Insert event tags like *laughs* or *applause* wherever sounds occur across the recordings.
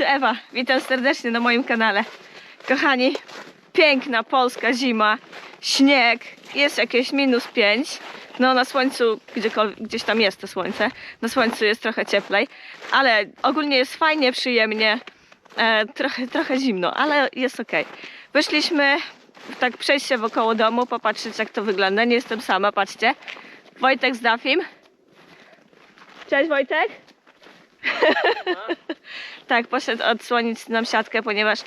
Ewa, witam serdecznie na moim kanale. Kochani, piękna polska zima, śnieg, jest jakieś minus 5. No na słońcu, gdziekolwiek, gdzieś tam jest to słońce, na słońcu jest trochę cieplej, ale ogólnie jest fajnie, przyjemnie, e, trochę, trochę zimno, ale jest ok. Wyszliśmy tak przejść się wokoło domu, popatrzeć jak to wygląda. Nie jestem sama, patrzcie. Wojtek z Dafim. Cześć Wojtek. *laughs* tak, poszedł odsłonić nam siatkę, ponieważ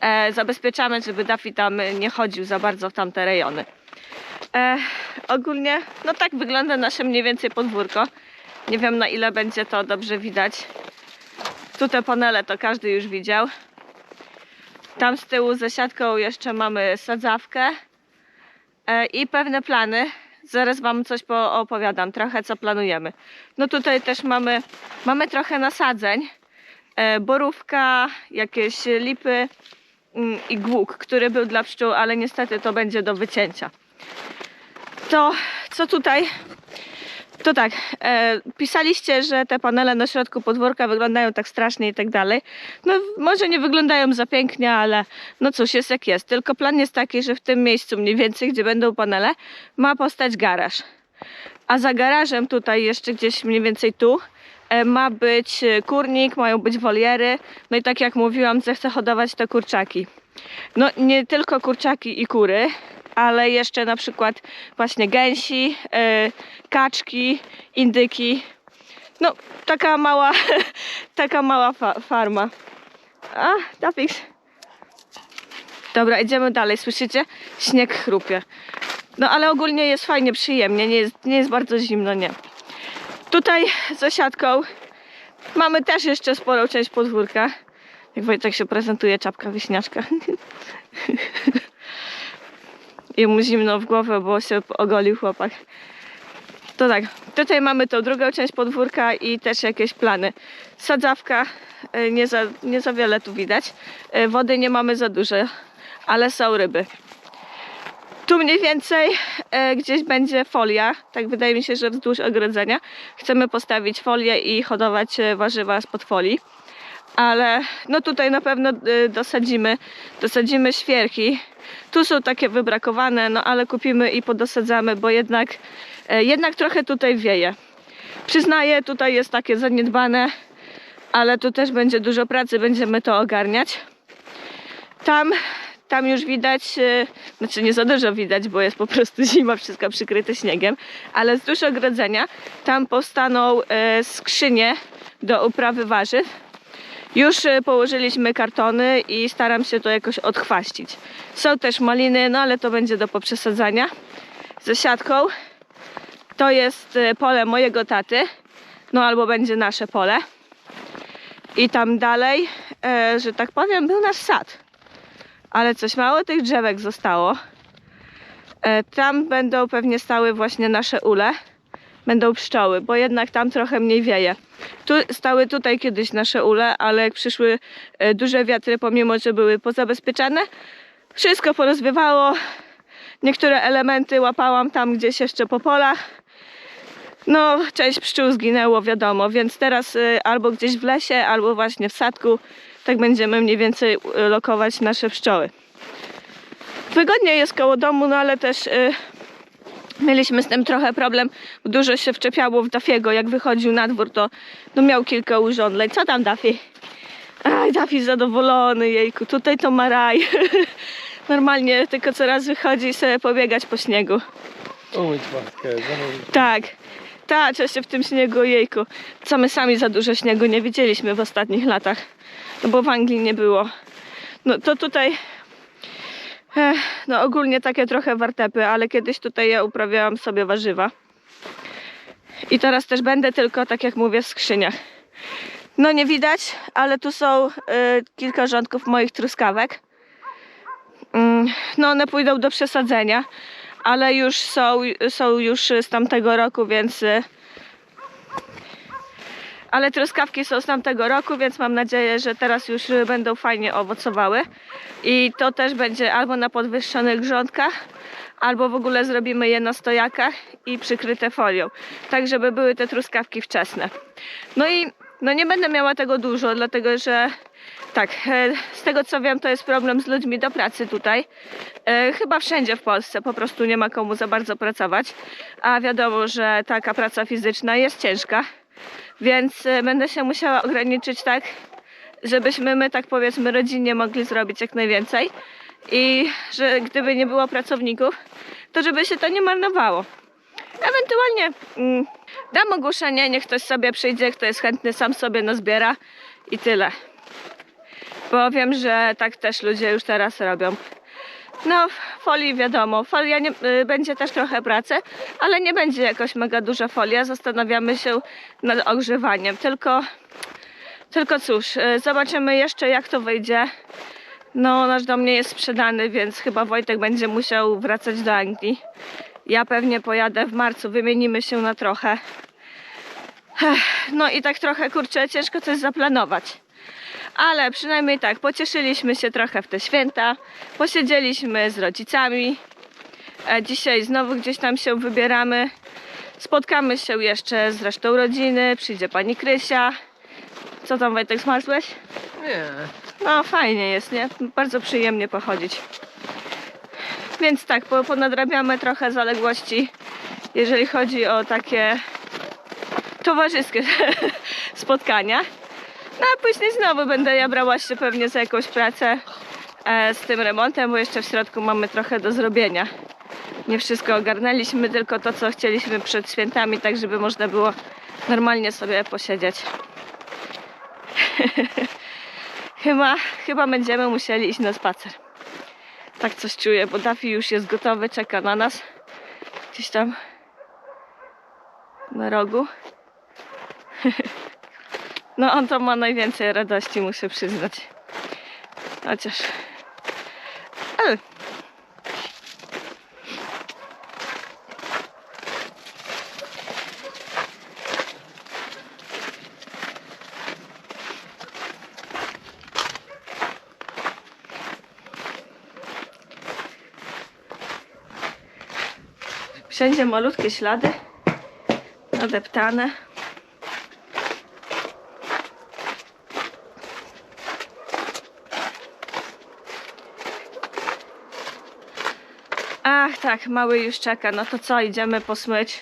e, zabezpieczamy, żeby Dafi tam nie chodził za bardzo w tamte rejony. E, ogólnie, no tak wygląda nasze mniej więcej podwórko. Nie wiem na ile będzie to dobrze widać. Tu te panele to każdy już widział. Tam z tyłu za siatką jeszcze mamy sadzawkę e, i pewne plany. Zaraz Wam coś opowiadam, trochę co planujemy. No tutaj też mamy, mamy trochę nasadzeń. E, borówka, jakieś lipy mm, i głuk, który był dla pszczół, ale niestety to będzie do wycięcia. To co tutaj? To tak, e, pisaliście, że te panele na środku podwórka wyglądają tak strasznie i tak dalej. No może nie wyglądają za pięknie, ale no cóż, jest jak jest. Tylko plan jest taki, że w tym miejscu mniej więcej, gdzie będą panele, ma powstać garaż. A za garażem tutaj jeszcze gdzieś mniej więcej tu ma być e, kurnik, mają być woliery. No i tak jak mówiłam, chcę hodować te kurczaki. No nie tylko kurczaki i kury, ale jeszcze na przykład właśnie gęsi, e, kaczki, indyki. No taka mała, *laughs* taka mała fa farma. A, Dapix. Dobra, idziemy dalej. Słyszycie? Śnieg chrupie. No ale ogólnie jest fajnie, przyjemnie. Nie jest, nie jest bardzo zimno, nie. Tutaj za siatką mamy też jeszcze sporą część podwórka. Jak Wojtek się prezentuje, czapka wyśniaczka. Jemu *laughs* zimno w głowę, bo się ogolił chłopak. To tak, tutaj mamy tą drugą część podwórka i też jakieś plany. Sadzawka, e, nie za, nie za wiele tu widać. E, Wody nie mamy za dużo, ale są ryby. Tu mniej więcej e, gdzieś będzie folia, tak wydaje mi się, że wzdłuż ogrodzenia. Chcemy postawić folię i hodować e, warzywa spod folii. Ale no tutaj na pewno e, dosadzimy, dosadzimy świerki. Tu są takie wybrakowane, no ale kupimy i podosadzamy, bo jednak, e, jednak trochę tutaj wieje. Przyznaję, tutaj jest takie zaniedbane, ale tu też będzie dużo pracy, będziemy to ogarniać. Tam, tam już widać, e, znaczy nie za dużo widać, bo jest po prostu *laughs* zima, wszystko przykryte śniegiem, ale wzdłuż ogrodzenia tam powstaną e, skrzynie do uprawy warzyw. Już e, położyliśmy kartony i staram się to jakoś odchwaścić. Są też maliny, no ale to będzie do poprzesadzania. Ze siatką. To jest pole mojego taty. No albo będzie nasze pole. I tam dalej, że tak powiem, był nasz sad. Ale coś mało tych drzewek zostało. E, tam będą pewnie stały właśnie nasze ule. Będą pszczoły, bo jednak tam trochę mniej wieje. Tu stały tutaj kiedyś nasze ule, ale jak przyszły e, duże wiatry, pomimo że były pozabezpieczane, wszystko porozwiewało. Niektóre elementy łapałam tam gdzieś jeszcze po polach. No, część pszczół zginęło, wiadomo, więc teraz y, albo gdzieś w lesie, albo właśnie w sadku, tak będziemy mniej więcej y, lokować nasze pszczoły. Wygodnie jest koło domu, no ale też y, mieliśmy z tym trochę problem. Dużo się wczepiało w Dafiego, jak wychodził na dwór, to no, miał kilka urządzeń. Co tam Dafi? Aj, Dafi zadowolony, jejku, tutaj to ma raj. *laughs* Normalnie tylko coraz wychodzi i sobie pobiegać po śniegu. Umyć matkę, zamówić. Tak. Tak, się w tym śniegu, jejku. Co my sami za dużo śniegu nie widzieliśmy w ostatnich latach. No bo w Anglii nie było. No to tutaj... Ech, no ogólnie takie trochę wartepy, ale kiedyś tutaj ja uprawiałam sobie warzywa. I teraz też będę tylko, tak jak mówię, w skrzyniach. No nie widać, ale tu są y, kilka rządków moich truskawek. Mm, no one pójdą do przesadzenia ale już są, są już z tamtego roku, więc. y, Ale truskawki są z tamtego roku, więc mam nadzieję, że teraz już y, będą fajnie owocowały. I to też będzie albo na podwyższonych grządkach, albo w ogóle zrobimy je na stojakach i przykryte folią, tak żeby były te truskawki wczesne. No i no nie będę miała tego dużo, dlatego że Tak, e, z tego co wiem, to jest problem z ludźmi do pracy tutaj. E, Chyba wszędzie w Polsce po prostu nie ma komu za bardzo pracować. A wiadomo, że taka praca fizyczna jest ciężka, więc e, będę się musiała ograniczyć tak, żebyśmy my, tak powiedzmy, rodzinnie mogli zrobić jak najwięcej. I że gdyby nie było pracowników, to żeby się to nie marnowało. Ewentualnie mm, dam ogłoszenie, niech ktoś sobie przyjdzie, kto jest chętny, sam sobie nazbiera i tyle. Bo wiem, że tak też ludzie już teraz robią. No, folii wiadomo, folia nie, y, będzie też trochę pracy, ale nie będzie jakoś mega duża folia. Zastanawiamy się nad ogrzewaniem. Tylko, tylko cóż, y, zobaczymy jeszcze jak to wyjdzie. No, nasz dom nie jest sprzedany, więc chyba Wojtek będzie musiał wracać do Anglii. Ja pewnie pojadę w marcu, wymienimy się na trochę. No i tak trochę, kurczę, ciężko coś zaplanować. Ale przynajmniej tak, pocieszyliśmy się trochę w te święta, posiedzieliśmy z rodzicami. E, Dzisiaj znowu gdzieś tam się wybieramy. Spotkamy się jeszcze z resztą rodziny, przyjdzie pani Krysia. Co tam Wojtek, zmarzłeś? Nie. No fajnie jest, nie? Bardzo przyjemnie pochodzić. Więc tak, po- ponadrabiamy trochę zaległości, jeżeli chodzi o takie towarzyskie *laughs* spotkania. No a później znowu będę ja brała się pewnie za jakąś pracę e, z tym remontem, bo jeszcze w środku mamy trochę do zrobienia. Nie wszystko ogarnęliśmy, tylko to, co chcieliśmy przed świętami, tak żeby można było normalnie sobie posiedzieć. *laughs* Chyba, chyba będziemy musieli iść na spacer. Tak coś czuję, bo Daffy już jest gotowy, czeka na nas. Gdzieś tam na rogu. No on to ma najwięcej radości, muszę przyznać. Chociaż... Ale... Wszędzie malutkie ślady, nadeptane. Ach tak, mały już czeka. No to co, idziemy po smycz.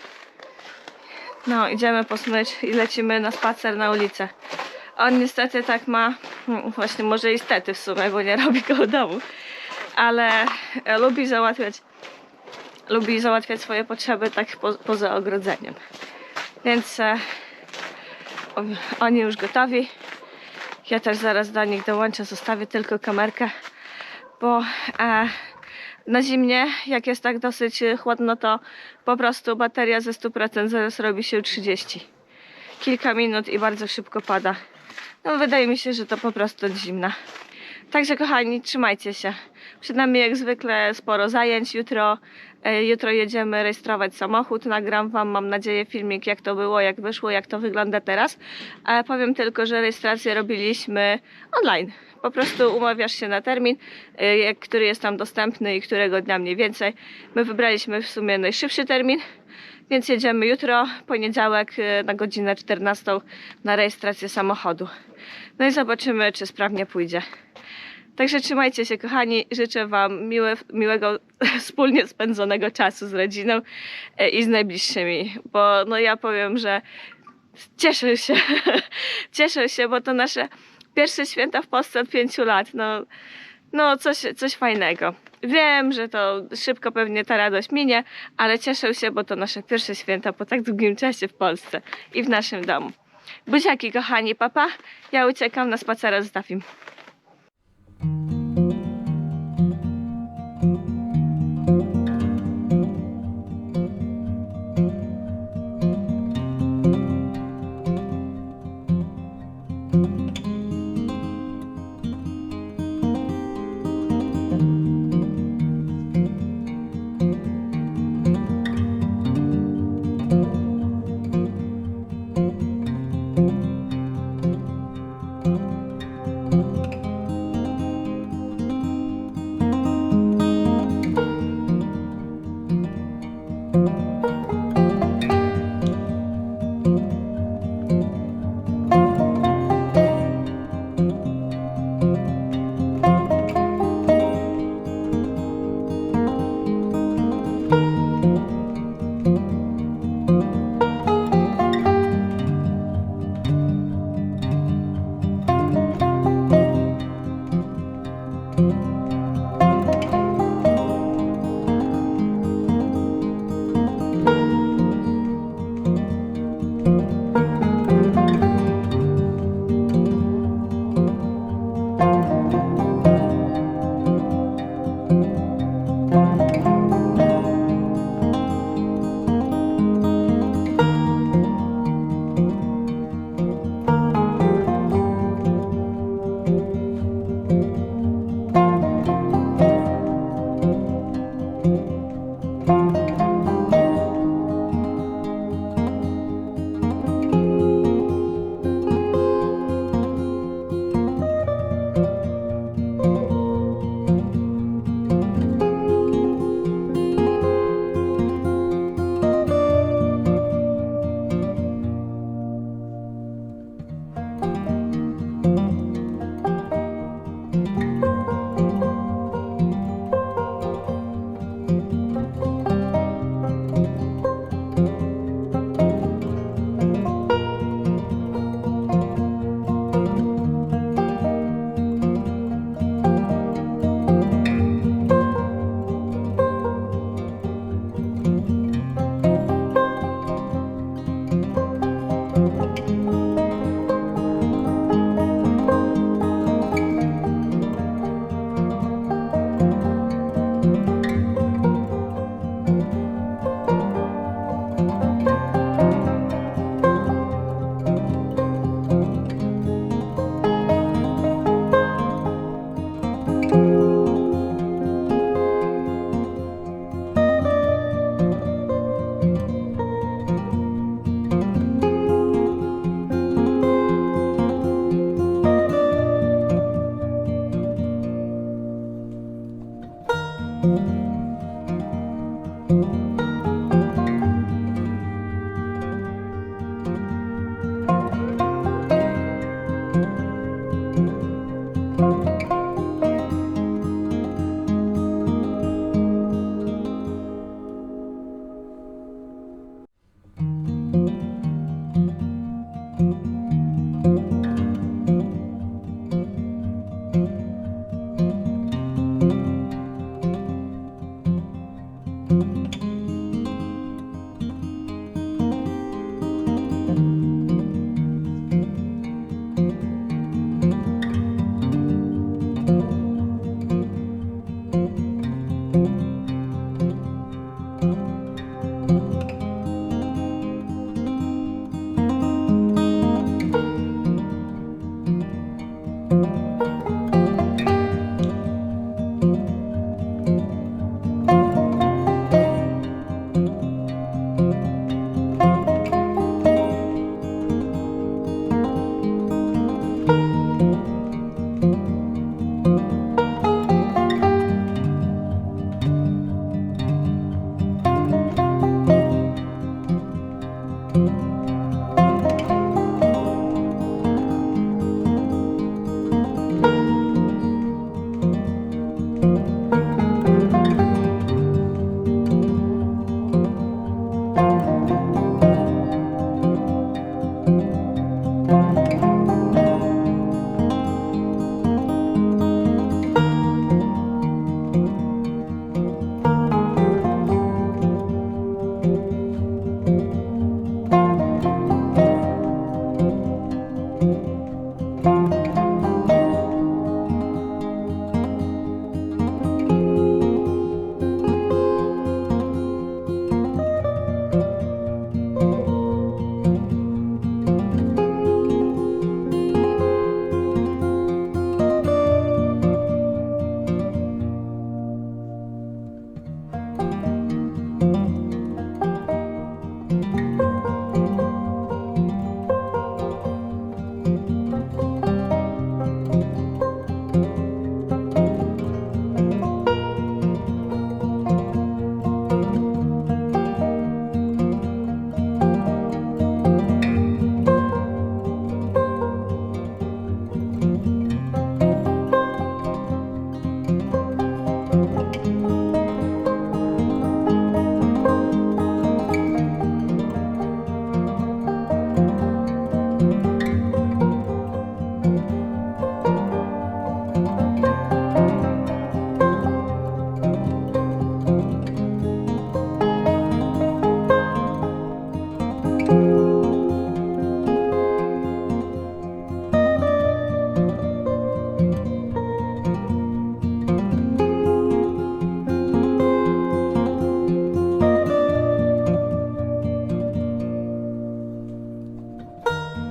No, idziemy po smycz i lecimy na spacer na ulicę. On niestety tak ma, hmm, właśnie może niestety w sumie, bo nie *laughs* robi koło domu, ale e, lubi załatwiać lubi załatwiać swoje potrzeby tak po, poza ogrodzeniem. Więc e, oni już gotowi. Ja też zaraz do nich dołączę, zostawię tylko kamerkę, bo e, na zimnie, jak jest tak dosyć e, chłodno, to po prostu bateria ze 100% zaraz robi się 30. Kilka minut i bardzo szybko pada. No wydaje mi się, że to po prostu zimna. Także kochani, trzymajcie się. Przed nami jak zwykle sporo zajęć. Jutro, jutro jedziemy rejestrować samochód. Nagram Wam, mam nadzieję, filmik jak to było, jak wyszło, jak to wygląda teraz. E, powiem tylko, że rejestrację robiliśmy online. Po prostu umawiasz się na termin, e, który jest tam dostępny i którego dnia mniej więcej. My wybraliśmy w sumie najszybszy termin. Więc jedziemy jutro, poniedziałek e, na godzinę 14 na rejestrację samochodu. No i zobaczymy, czy sprawnie pójdzie. Także trzymajcie się, kochani. Życzę Wam miłe, miłego *laughs* wspólnie spędzonego czasu z rodziną e, i z najbliższymi. Bo no ja powiem, że cieszę się. *laughs* cieszę się, bo to nasze pierwsze święta w Polsce od pięciu lat. No, no coś, coś fajnego. Wiem, że to szybko pewnie ta radość minie, ale cieszę się, bo to nasze pierwsze święta po tak długim czasie w Polsce i w naszym domu. Buziaki, kochani, papa. Ja uciekam na spacer z Dafim.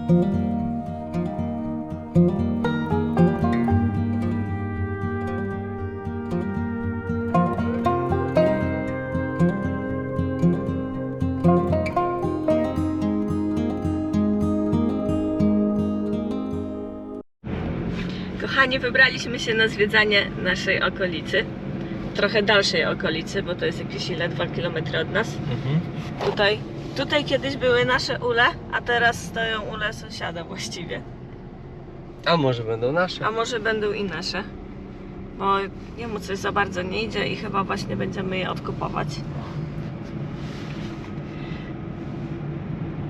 Kochani, wybraliśmy się na zwiedzanie naszej okolicy. Trochę dalszej okolicy, bo to jest jakieś ile? 2 km od nas. Mhm. Tutaj tutaj kiedyś były nasze ule, a teraz stoją ule sąsiada właściwie. A może będą nasze? A może będą i nasze. Bo jemu coś za bardzo nie idzie i chyba właśnie będziemy je odkupować.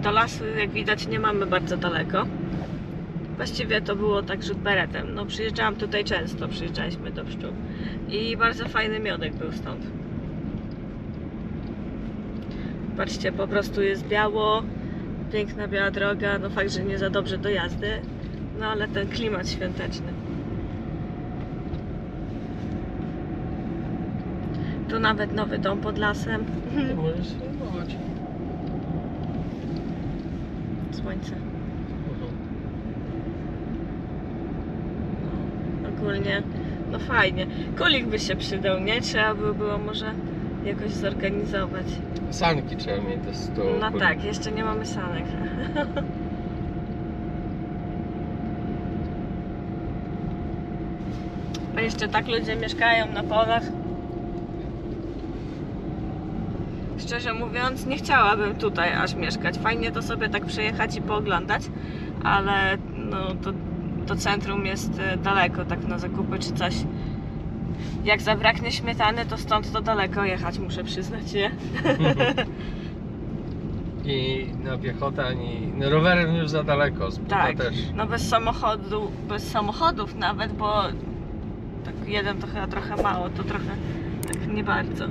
Do lasu, jak widać, nie mamy bardzo daleko. Właściwie to było tak rzut beretem. No przyjeżdżałam tutaj często, przyjeżdżaliśmy do pszczół. I bardzo fajny miodek był stąd. Patrzcie, po prostu jest biało, piękna biała droga, no fakt, że nie za dobrze do jazdy, no ale ten klimat świąteczny. Tu nawet nowy dom pod lasem. *laughs* Możesz spróbować. Słońce. Mhm. Ogólnie, no fajnie. Kulik by się przydał, nie? Trzeba by było może jakoś zorganizować. Sanki trzeba mieć do stołu. No tak, jeszcze nie mamy sanek. *laughs* A jeszcze tak ludzie mieszkają na polach. Szczerze mówiąc, nie chciałabym tutaj aż mieszkać. Fajnie to sobie tak przyjechać i pooglądać, ale no to, to centrum jest e, daleko, tak na zakupy czy coś. Jak zabraknie śmietany, to stąd to daleko jechać, muszę przyznać, nie? *laughs* I na piechotę ani... No rowerem już za daleko, z buta Tak. też. No bez samochodu, bez samochodów nawet, bo tak jeden to chyba trochę mało, to trochę tak nie bardzo.